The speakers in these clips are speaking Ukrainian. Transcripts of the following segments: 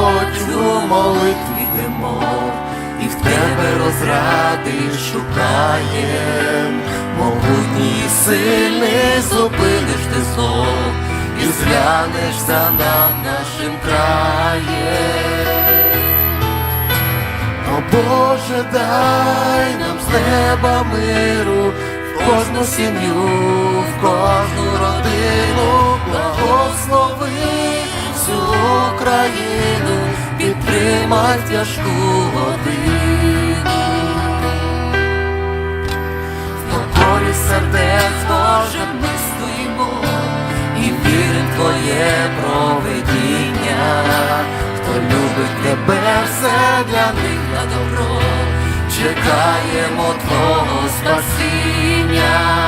Господь у молитві йдемо, і в тебе розради шукаєм, могутній сильний зупиниш ти зло, і зглянеш за нам нашим краєм. О Боже, дай нам з неба миру, в кожну сім'ю, в кожну родину, благослови всю Україну, підтримай тяжку годину. В покорі сердець Боже ми стоїмо і вірим Твоє провидіння. Хто любить тебе, все для них на добро, чекаємо Твого спасіння.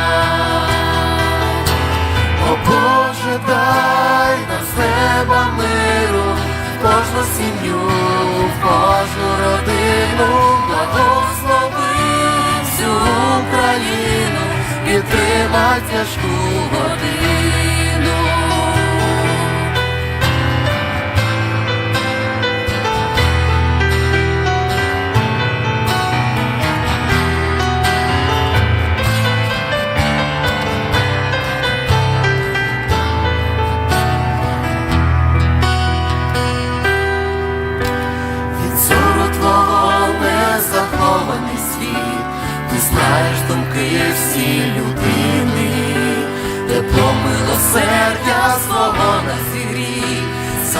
Сім'ю, в кожну родину, благослови всю Україну, підтримай тяжку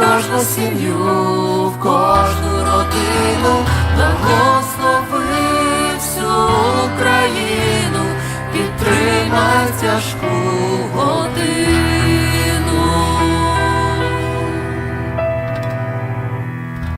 кожну сім'ю, в кожну родину, благослови всю Україну, підтримай тяжку годину.